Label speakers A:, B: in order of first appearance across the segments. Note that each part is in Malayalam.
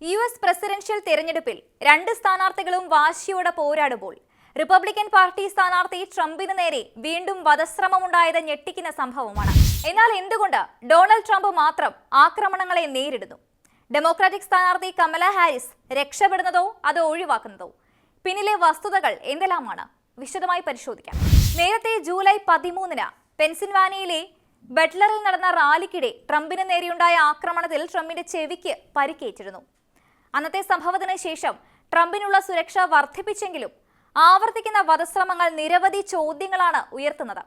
A: യു എസ് പ്രസിഡൻഷ്യൽ തെരഞ്ഞെടുപ്പിൽ രണ്ട് സ്ഥാനാർത്ഥികളും വാശിയോടെ പോരാടുമ്പോൾ റിപ്പബ്ലിക്കൻ പാർട്ടി സ്ഥാനാർത്ഥി ട്രംപിന് നേരെ വീണ്ടും വധശ്രമമുണ്ടായത് ഞെട്ടിക്കുന്ന സംഭവമാണ്. എന്നാൽ എന്തുകൊണ്ട് ഡൊണാൾഡ് ട്രംപ് മാത്രം ആക്രമണങ്ങളെ നേരിടുന്നു? ഡെമോക്രാറ്റിക് സ്ഥാനാർത്ഥി കമല ഹാരിസ് രക്ഷപ്പെടുന്നതോ അതോ ഒഴിവാക്കുന്നതോ? പിന്നിലെ വസ്തുതകൾ എന്തെല്ലാമാണ്? വിശദമായി പരിശോധിക്കാം. നേരത്തെ ജൂലൈ പതിമൂന്നിന് പെൻസിൽവാനിയയിലെ ബട്ട്ലറിൽ നടന്ന റാലിക്കിടെ ട്രംപിന് നേരെയുണ്ടായ ആക്രമണത്തിൽ ട്രംപിന്റെ ചെവിക്ക് പരിക്കേറ്റിരുന്നു. അന്നത്തെ സംഭവത്തിന് ശേഷം ട്രംപിനുള്ള സുരക്ഷ വർദ്ധിപ്പിച്ചെങ്കിലും ആവർത്തിക്കുന്ന വധശ്രമങ്ങൾ നിരവധി ചോദ്യങ്ങളാണ് ഉയർത്തുന്നത്.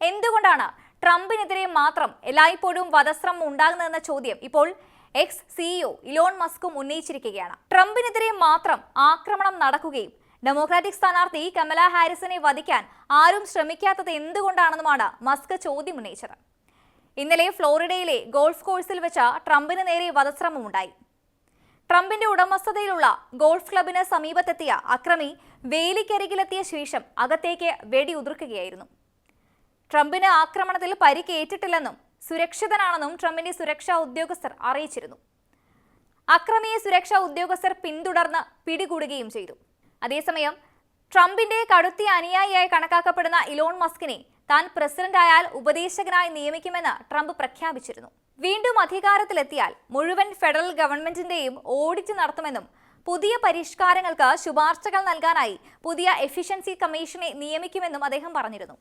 A: എന്തുകൊണ്ടാണ് ട്രംപിനെതിരെ മാത്രം എല്ലായ്പ്പോഴും വധശ്രമം ഉണ്ടാകുന്നതെന്ന ചോദ്യം ഇപ്പോൾ എക്സ് സിഇഒ ഇലോൺ മസ്കും ഉന്നയിച്ചിരിക്കുകയാണ്. ട്രംപിനെതിരെ മാത്രം ആക്രമണം നടക്കുകയും ഡെമോക്രാറ്റിക് സ്ഥാനാർത്ഥി കമല ഹാരിസിനെ വധിക്കാൻ ആരും ശ്രമിക്കാത്തത് എന്തുകൊണ്ടാണെന്നുമാണ് മസ്ക് ചോദ്യം ഉന്നയിച്ചത്. ഇന്നലെ ഫ്ലോറിഡയിലെ ഗോൾഫ് കോഴ്സിൽ വെച്ച ട്രംപിന് നേരെ വധശ്രമമുണ്ടായി. ട്രംപിന്റെ ഉടമസ്ഥതയിലുള്ള ഗോൾഫ് ക്ലബിന് സമീപത്തെത്തിയ അക്രമി വേലിക്കരികിലെത്തിയ ശേഷം അകത്തേക്ക് വെടി ഉതിർക്കുകയായിരുന്നു. ട്രംപിന് ആക്രമണത്തിൽ പരിക്കേറ്റിട്ടില്ലെന്നും സുരക്ഷിതനാണെന്നും ട്രംപിന്റെ സുരക്ഷാ ഉദ്യോഗസ്ഥർ അറിയിച്ചിരുന്നു. അക്രമിയെ സുരക്ഷാ ഉദ്യോഗസ്ഥർ പിന്തുടർന്ന് പിടികൂടുകയും ചെയ്തു. അതേസമയം ട്രംപിന്റെ കടുത്തി അനുയായിയായി കണക്കാക്കപ്പെടുന്ന ഇലോൺ മസ്കിനെ താൻ പ്രസിഡന്റായാൽ ഉപദേശകനായി നിയമിക്കുമെന്ന് ട്രംപ് പ്രഖ്യാപിച്ചിരുന്നു. വീണ്ടും അധികാരത്തിലെത്തിയാൽ മുഴുവൻ ഫെഡറൽ ഗവൺമെന്റിന്റെയും ഓഡിറ്റ് നടത്തുമെന്നും പുതിയ പരിഷ്കാരങ്ങൾക്ക് ശുപാർശകൾ നൽകാനായി പുതിയ എഫിഷ്യൻസി കമ്മീഷനെ നിയമിക്കുമെന്നും അദ്ദേഹം പറഞ്ഞിരുന്നു.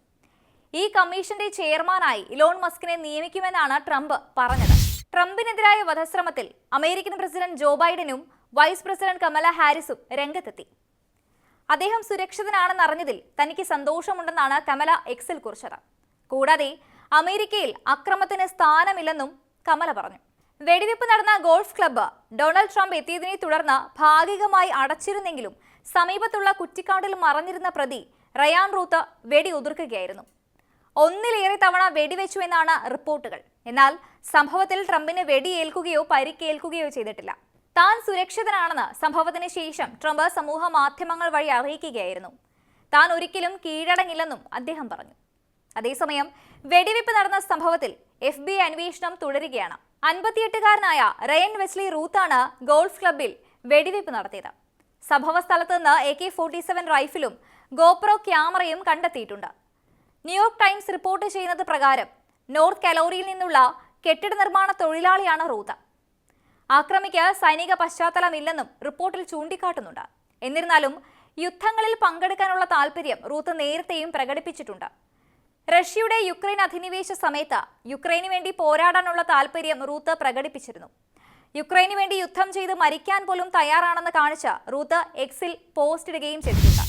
A: ഈ കമ്മീഷന്റെ ചെയർമാനായി ഇലോൺ മസ്കിനെ നിയമിക്കുമെന്നാണ് ട്രംപ് പറഞ്ഞത്. ട്രംപിനെതിരായ വധശ്രമത്തിൽ അമേരിക്കൻ പ്രസിഡന്റ് ജോ ബൈഡനും വൈസ് പ്രസിഡന്റ് കമല ഹാരിസും രംഗത്തെത്തി. അദ്ദേഹം സുരക്ഷിതനാണെന്ന് അറിഞ്ഞതിൽ തനിക്ക് സന്തോഷമുണ്ടെന്നാണ് കമല എക്സിൽ കുറിച്ചത്. കൂടാതെ അമേരിക്കയിൽ അക്രമത്തിന് സ്ഥാനമില്ലെന്നും കമല പറഞ്ഞു. വെടിവെപ്പ് നടന്ന ഗോൾഫ് ക്ലബ്ബ് ഡൊണാൾഡ് ട്രംപ് എത്തിയതിനെ തുടർന്ന് ഭാഗികമായി അടച്ചിരുന്നെങ്കിലും സമീപത്തുള്ള കുറ്റിക്കാട്ടിൽ മറഞ്ഞിരുന്ന പ്രതി റയാൻ റൂത്ത് വെടി ഉതിർക്കുകയായിരുന്നു. ഒന്നിലേറെ തവണ വെടിവെച്ചു എന്നാണ് റിപ്പോർട്ടുകൾ. എന്നാൽ സംഭവത്തിൽ ട്രംപിന് വെടിയേൽക്കുകയോ പരിക്കേൽക്കുകയോ ചെയ്തിട്ടില്ല. താൻ സുരക്ഷിതനാണെന്ന് സംഭവത്തിന് ശേഷം ട്രംപ് സമൂഹ മാധ്യമങ്ങൾ വഴി അറിയിക്കുകയായിരുന്നു. താൻ ഒരിക്കലും കീഴടങ്ങില്ലെന്നും അദ്ദേഹം പറഞ്ഞു. അതേസമയം വെടിവെപ്പ് നടന്ന സംഭവത്തിൽ എഫ് ബി അന്വേഷണം തുടരുകയാണ്. അൻപത്തിയെട്ടുകാരനായ റയൻ വെസ്ലി റൂത്താണ് ഗോൾഫ് ക്ലബിൽ വെടിവെപ്പ് നടത്തിയത്. സംഭവ സ്ഥലത്ത് നിന്ന് എ കെ ഫോർട്ടി സെവൻ റൈഫിലും ഗോപ്രോ ക്യാമറയും കണ്ടെത്തിയിട്ടുണ്ട്. ന്യൂയോർക്ക് ടൈംസ് റിപ്പോർട്ട് ചെയ്യുന്നത് പ്രകാരം നോർത്ത് കലോറിയിൽ നിന്നുള്ള കെട്ടിട നിർമ്മാണ തൊഴിലാളിയാണ് റൂത്ത്. ആക്രമിക്ക് സൈനിക പശ്ചാത്തലമില്ലെന്നും റിപ്പോർട്ടിൽ ചൂണ്ടിക്കാട്ടുന്നുണ്ട്. എന്നിരുന്നാലും യുദ്ധങ്ങളിൽ പങ്കെടുക്കാനുള്ള താൽപര്യം റൂത്ത് നേരത്തെയും പ്രകടിപ്പിച്ചിട്ടുണ്ട്. റഷ്യയുടെ യുക്രൈൻ അധിനിവേശ സമയത്ത് യുക്രൈന് വേണ്ടി പോരാടാനുള്ള താൽപര്യം റൂത്ത് പ്രകടിപ്പിച്ചിരുന്നു. യുക്രൈന് വേണ്ടി യുദ്ധം ചെയ്ത് മരിക്കാൻ പോലും തയ്യാറാണെന്ന് കാണിച്ച റൂത്ത് എക്സിൽ പോസ്റ്റ് ഇടുകയും ചെയ്തിട്ടുണ്ട്.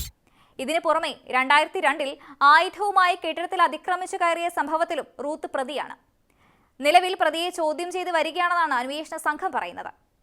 A: ഇതിനു പുറമെ രണ്ടായിരത്തി രണ്ടിൽ ആയുധവുമായി കെട്ടിടത്തിൽ അതിക്രമിച്ചു കയറിയ സംഭവത്തിലും റൂത്ത് പ്രതിയാണ്. നിലവിൽ പ്രതിയെ ചോദ്യം ചെയ്ത് വരികയാണെന്നാണ് അന്വേഷണ സംഘം പറയുന്നത്.